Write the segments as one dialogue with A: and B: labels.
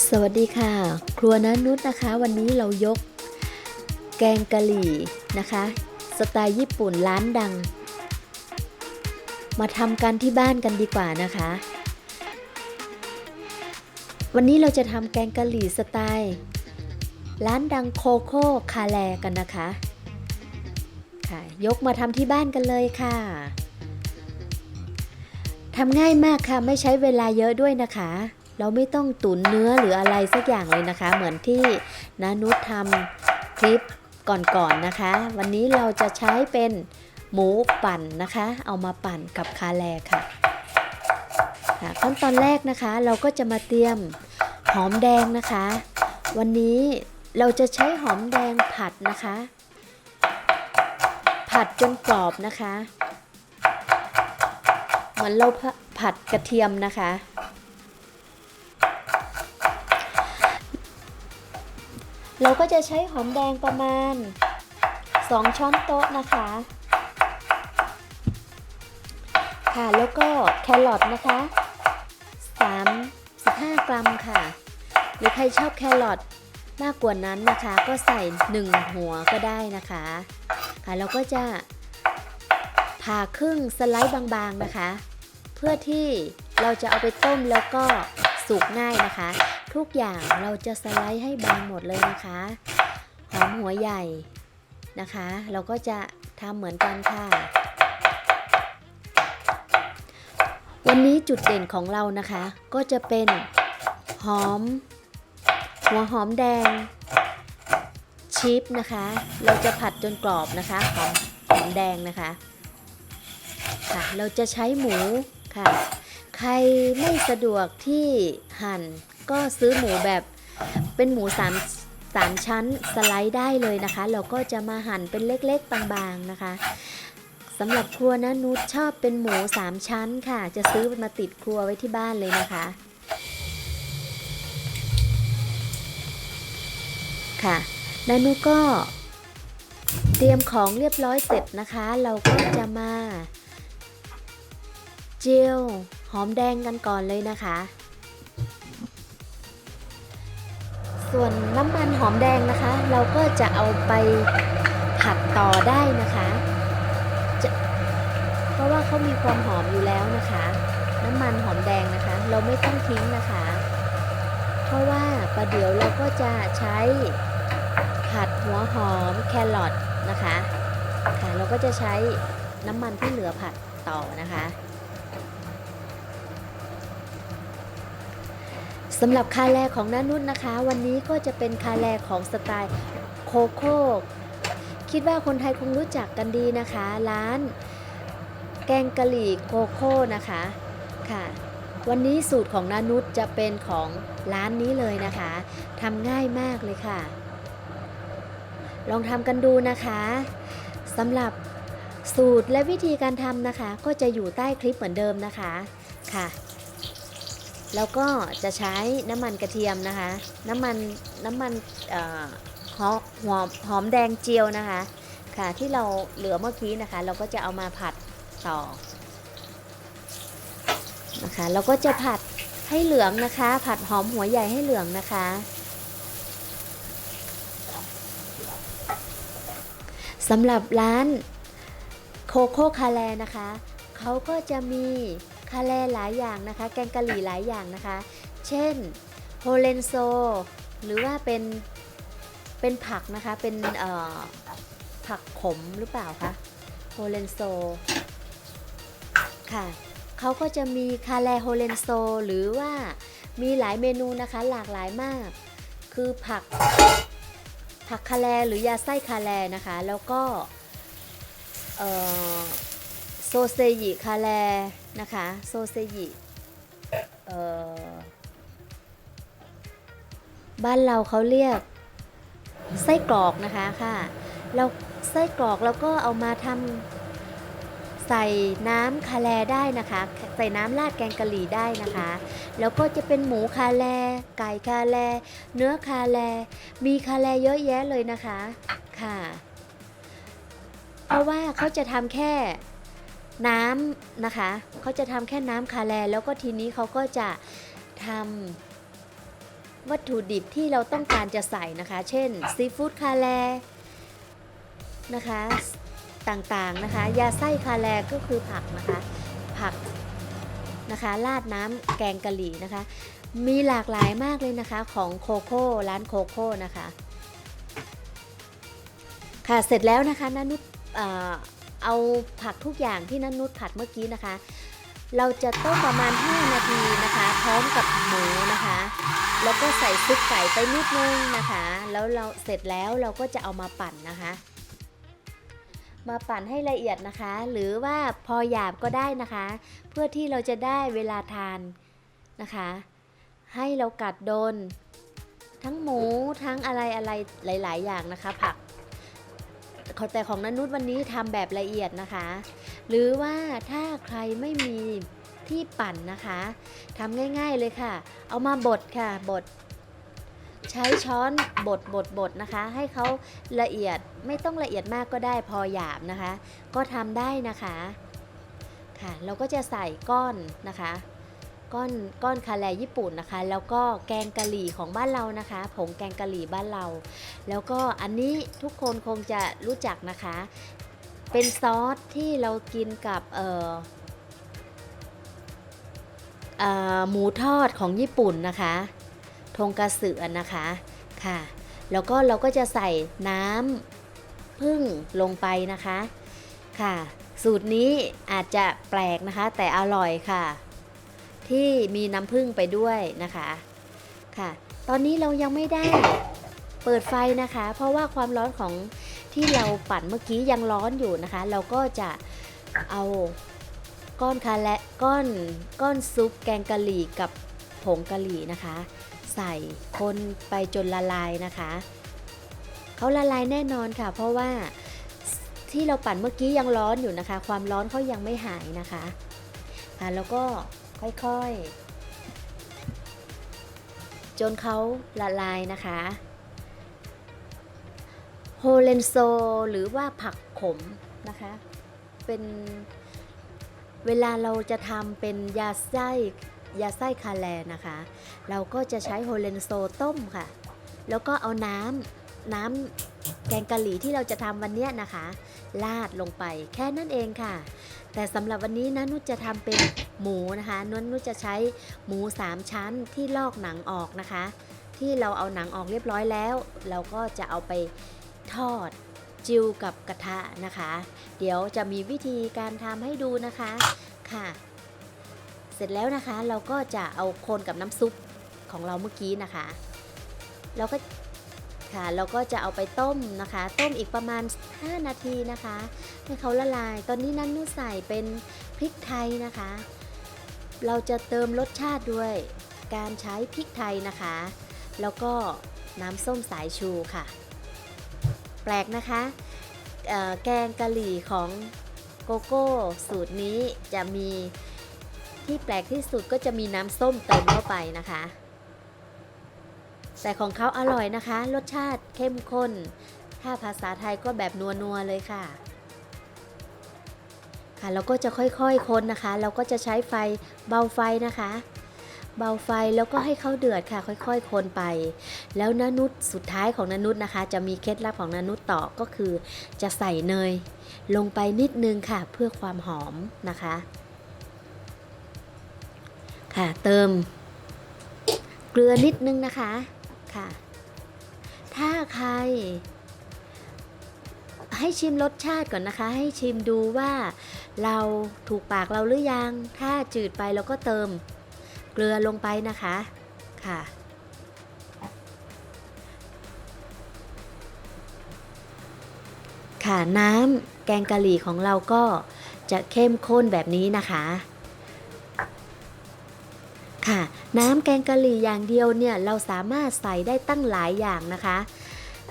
A: สวัสดีค่ะ ครัวน้านุชนะคะ วันนี้เรายกแกงกะหรี่นะคะ สไตล์ญี่ปุ่นร้านดัง มาทำกันที่บ้านกันดีกว่านะคะ วันนี้เราจะทำแกงกะหรี่สไตล์ร้านดังโคโค่คาแลกันนะคะค่ะยกมาทำที่บ้านกันเลยค่ะทำง่ายมากค่ะไม่ใช้เวลาเยอะด้วยนะคะ เราไม่ต้องตุ๋นเนื้อหรืออะไรสักอย่างเลยนะคะ เหมือนที่นานุชทำคลิปก่อนๆนนะคะ วันนี้เราจะใช้เป็นหมูปั่นนะคะ เอามาปั่นกับคาแลค่ะค่ะ ขั้นตอนแรกนะคะเราก็จะมาเตรียมหอมแดงนะคะ วันนี้เราจะใช้หอมแดงผัดนะคะ ผัดจนกรอบนะคะ เหมือนเราผัดกระเทียมนะคะ เราก็จะใช้หอมแดงประมาณ 2 ช้อนโต๊ะนะคะ ค่ะแล้วก็แครอทนะคะ35กรัมค่ะ หรือใครชอบแครอทมากกว่านั้นนะคะ ก็ใส่ 1 หัวก็ได้นะคะ ค่ะเราก็จะผ่าครึ่งสไลด์บางๆนะคะ เพื่อที่เราจะเอาไปต้มแล้วก็ สุกง่ายนะคะ ทุกอย่างเราจะสไลด์ให้บางหมดเลยนะคะหอมหัวใหญ่นะคะ เราก็จะทำเหมือนกันค่ะ วันนี้จุดเด่นของเรานะคะ ก็จะเป็นหอม หัวหอมแดงชีสนะคะ เราจะผัดจนกรอบนะคะหอมหอมแดงนะคะค่ะ เราจะใช้หมูค่ะ ใครไม่สะดวกที่หั่นก็ซื้อหมูแบบเป็นหมูสามสามชั้นสไลด์ได้เลยนะคะ เราก็จะมาหั่นเป็นเล็กๆบางๆนะคะสำหรับครัวนะนุชชอบเป็นหมูสามชั้นค่ะ จะซื้อมาติดครัวไว้ที่บ้านเลยนะคะ ค่ะนานุก็เตรียมของเรียบร้อยเสร็จนะคะ เราก็จะมาเจียว หอมแดงกันก่อนเลยนะคะ ส่วนน้ำมันหอมแดงนะคะ เราก็จะเอาไปผัดต่อได้นะคะจะเพราะว่าเขามีความหอมอยู่แล้วนะคะ น้ำมันหอมแดงนะคะ เราไม่ต้องทิ้งนะคะ เพราะว่าประเดี๋ยวเราก็จะใช้ผัดหัวหอมแครอทนะคะค่ะเราก็จะใช้น้ำมันที่เหลือผัดต่อนะคะ สำหรับคาแรของน้านุ่นนะคะ วันนี้ก็จะเป็นคาแรของสไตล์โคโค่คิดว่าคนไทยคงรู้จักกันดีนะคะ ร้าน แกงกะหรี่โคโค่นะคะค่ะวันนี้สูตรของนานุชจะเป็นของร้านนี้เลยนะคะทำง่ายมากเลยค่ะ ลองทำกันดูนะคะสำหรับสูตรและวิธีการทำนะคะ ก็จะอยู่ใต้คลิปเหมือนเดิมนะคะค่ะ แล้วก็จะใช้น้ำมันกระเทียมนะคะ น้ำมันน้ำมันเอ่อหอมหอมหอมแดงเจียวนะคะค่ะที่เราเหลือเมื่อกี้นะคะ เราก็จะเอามาผัดต่อนะคะเราก็จะผัดให้เหลืองนะคะ ผัดหอมหัวใหญ่ให้เหลืองนะคะ สำหรับร้านโคโค่คาแลนะคะ เขาก็จะมี คาแลหลายอย่างนะคะ แกงกะหรี่หลายอย่างนะคะ เช่นโฮเลนโซ หรือว่าเป็นเป็นผักนะคะ เป็นผักขมหรือเปล่าคะโฮเลนโซค่ะเขาก็จะมีคาแลโฮเลนโซ หรือว่ามีหลายเมนูนะคะหลากหลายมาก คือผักผักคาแลหรือยาไส้คาแลนะคะ แล้วก็โซเซยิคาแล นะคะโซเซยิบ้านเราเขาเรียกไส้กรอกนะคะค่ะเราไส้กรอกเราก็เอามาทำใส่น้ำคาแลได้นะคะ ใส่น้ำราดแกงกะหรี่ได้นะคะ แล้วก็จะเป็นหมูคาแล ไก่คาแล เนื้อคาแล มีคาแลเยอะแยะเลยนะคะค่ะ เพราะว่าเขาจะทำแค่ น้ำนะคะ เขาจะทำแค่น้ำคาแลแล้วก็ทีนี้เขาก็จะทวัตถุดิบที่เราต้องการจะใส่นะคะ เช่นซีฟู้ดคาแลนะคะต่างๆนะคะ ยาไส้คาแลก็คือผักนะคะ ผักนะคะ ราดน้ำแกงกะหรี่นะคะ มีหลากหลายมากเลยนะคะของโคโค่ร้านโคโค่นะคะ ค่ะเสร็จแล้วนะคะนันนุช เอาผักทุกอย่างที่นันนุชผัดเมื่อกี้นะคะ เราจะต้มประมาณ 5 นาทีนะคะ พร้อมกับหมูนะคะ แล้วก็ใส่ซุปไก่ไปนิดนึงนะคะ แล้วเราเสร็จแล้วเราก็จะเอามาปั่นนะคะ มาปั่นให้ละเอียดนะคะ หรือว่าพอหยาบก็ได้นะคะ เพื่อที่เราจะได้เวลาทานนะคะ ให้เรากัดโดน ทั้งหมูทั้งอะไรอะไรหลาย ๆ อย่างนะคะ ผัก แต่ของนันนุชวันนี้ทำแบบละเอียดนะคะ หรือว่าถ้าใครไม่มีที่ปั่นนะคะทำง่ายๆเลยค่ะ เอามาบดค่ะบดใช้ช้อนบดบดบดนะคะ ให้เขาละเอียดไม่ต้องละเอียดมากก็ได้พอหยาบนะคะ ก็ทำได้นะคะค่ะเราก็จะใส่ก้อนนะคะ ก้อนก้อนคาแรญี่ปุ่นนะคะ แล้วก็แกงกะหรี่ของบ้านเรานะคะ ผงแกงกะหรี่บ้านเรา แล้วก็อันนี้ทุกคนคงจะรู้จักนะคะ เป็นซอสที่เรากินกับเอ่อหมูทอดของญี่ปุ่นนะคะทงกาสึอนะคะค่ะ แล้วก็เราก็จะใส่น้ำพึ่งลงไปนะคะค่ะ สูตรนี้อาจจะแปลกนะคะ แต่อร่อยค่ะ ที่มีน้ำผึ้งไปด้วยนะคะค่ะ ตอนนี้เรายังไม่ได้เปิดไฟนะคะ เพราะว่าความร้อนของที่เราปั่นเมื่อกี้ยังร้อนอยู่นะคะ เราก็จะเอาก้อนคาและก้อนก้อนซุปแกงกะหรี่กับผงกะหรี่นะคะ ใส่คนไปจนละลายนะคะเขาละลายแน่นอนค่ะ เพราะว่าที่เราปั่นเมื่อกี้ยังร้อนอยู่นะคะ ความร้อนเขายังไม่หายนะคะ ค่ะแล้วก็ค่อยๆ จนเขาละลายนะคะโฮเลนโซหรือว่าผักขมนะคะ เป็นเวลาเราจะทำเป็นยาไส้ยาไส้คาแลนะคะ เราก็จะใช้โฮเลนโซต้มค่ะ แล้วก็เอาน้ำ น้ำแกงกะหรี่ที่เราจะทำวันนี้นะคะลาดลงไปแค่นั้นเองค่ะ แต่สำหรับวันนี้นะนุชจะทำเป็นหมูนะคะนุชนุชจะใช้หมู3ชั้นที่ลอกหนังออกนะคะ ที่เราเอาหนังออกเรียบร้อยแล้ว เราก็จะเอาไปทอดจิวกับกระทะนะคะ เดี๋ยวจะมีวิธีการทำให้ดูนะคะค่ะ เสร็จแล้วนะคะเราก็จะเอาคนกับน้ำซุปของเราเมื่อกี้นะคะ เราก็ ค่ะเราก็จะเอาไปต้มนะคะ ต้มอีกประมาณ 5 นาทีนะคะ ให้เขาละลาย ตอนนี้นั้นนุชใส่เป็นพริกไทยนะคะ เราจะเติมรสชาติด้วยการใช้พริกไทยนะคะ แล้วก็น้ำส้มสายชูค่ะ แปลกนะคะแกงกะหรี่ของโกโก้สูตรนี้จะมีที่แปลกที่สุดก็จะมีน้ำส้มเติมเข้าไปนะคะ แต่ของเขาอร่อยนะคะ รสชาติเข้มข้น ถ้าภาษาไทยก็แบบนัวๆเลยค่ะ ค่ะเราก็จะค่อยๆคนนะคะ เราก็จะใช้ไฟเบาไฟนะคะ เบาไฟแล้วก็ให้เขาเดือดค่ะ ค่อยๆ คนไป แล้วนานุษสุดท้ายของนานุษนะคะ จะมีเคล็ดลับของนานุษต่อก็คือ จะใส่เนย ลงไปนิดนึงค่ะ เพื่อความหอมนะคะ ค่ะเติมเกลือนิดนึงนะคะ ค่ะ ถ้าใคร ให้ชิมรสชาติก่อนนะคะ ให้ชิมดูว่าเราถูกปากเราหรือยัง ถ้าจืดไปเราก็เติมเกลือลงไปนะคะค่ะ ค่ะน้ำแกงกะหรี่ของเราก็จะเข้มข้นแบบนี้นะคะ ค่ะ น้ำแกงกะหรี่อย่างเดียวเนี่ยเราสามารถใส่ได้ตั้งหลายอย่างนะคะ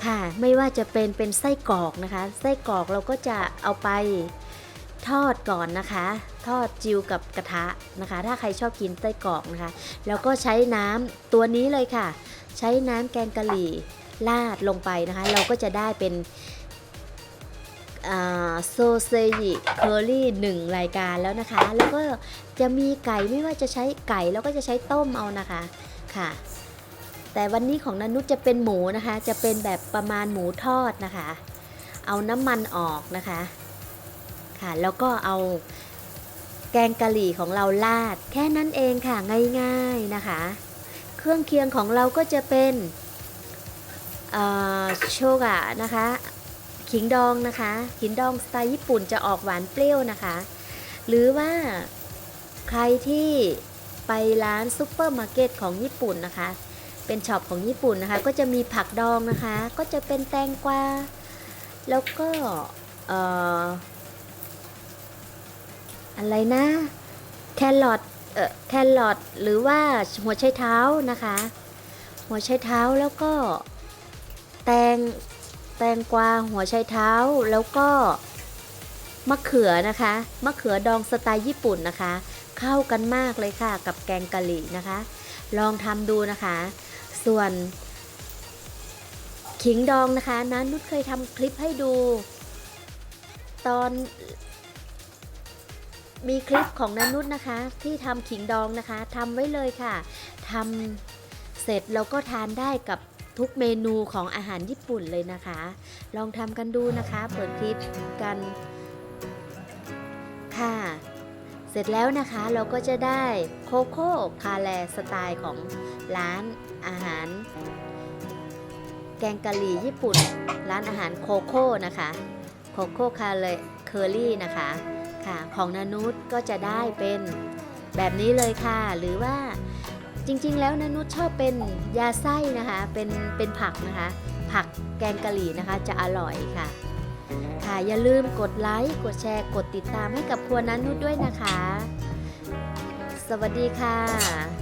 A: ค่ะ ไม่ว่าจะเป็นเป็นไส้กรอกนะคะ ไส้กรอกเราก็จะเอาไปทอดก่อนนะคะ ทอดจิวกับกระทะนะคะ ถ้าใครชอบกินไส้กรอกนะคะ แล้วก็ใช้น้ำตัวนี้เลยค่ะ ใช้น้ำแกงกะหรี่ราดลงไปนะคะ เราก็จะได้เป็น โซเซจิเคอรี่หนึ่งรายการแล้วนะคะ แล้วก็จะมีไก่ไม่ว่าจะใช้ไก่แล้วก็จะใช้ต้มเอานะคะค่ะ แต่วันนี้ของนันนุชจะเป็นหมูนะคะ จะเป็นแบบประมาณหมูทอดนะคะ เอาน้ำมันออกนะคะค่ะแล้วก็เอาแกงกะหรี่ของเราลาด แค่นั้นเองค่ะง่ายๆนะคะ เครื่องเคียงของเราก็จะเป็นโชกะนะคะ ขิงดองนะคะขิงดองสไตล์ญี่ปุ่นจะออกหวานเปรี้ยวนะคะ หรือว่าใครที่ไปร้านซุปเปอร์มาร์เก็ตของญี่ปุ่นนะคะ เป็นช็อปของญี่ปุ่นนะคะ ก็จะมีผักดองนะคะ ก็จะเป็นแตงกวาแล้วก็อะไรนะ แครอทเอ่อแครอทหรือว่าหัวไชเท้านะคะ หัวไชเท้าแล้วก็แตง ตงกวาหัวไชเท้า แล้วก็มะเขือนะคะมะเขือดองสไตล์ญี่ปุ่นนะคะ เข้ากันมากเลยค่ะกับแกงกะหรี่นะคะ ลองทำดูนะคะ ส่วน ขิงดองนะคะนั้นนุชเคยทำคลิปให้ดู ตอนมีคลิปของนานุชนะคะ ที่ทำขิงดองนะคะทำไว้เลยค่ะทำเสร็จเราก็ทานได้กับ ทุกเมนูของอาหารญี่ปุ่นเลยนะคะ ลองทำกันดูนะคะ เปิดคลิปกันค่ะ เสร็จแล้วนะคะเราก็จะได้โคโค่คาแลสไตล์ของร้านอาหาร แกงกะหรี่ญี่ปุ่น ร้านอาหารโคโค่นะคะโคโค่คาเลเคอรี่นะคะค่ะของนานุชก็จะได้เป็นแบบนี้เลยค่ะ หรือว่า จริงๆ แล้วนานุชชอบเป็นยาไส้นะคะ เป็นเป็นผักนะคะ ผักแกงกะหรี่นะคะจะอร่อยค่ะ ค่ะอย่าลืมกดไลค์ กดแชร์ กดติดตามให้กับครัวนั้นนุชด้วยนะคะ สวัสดีค่ะ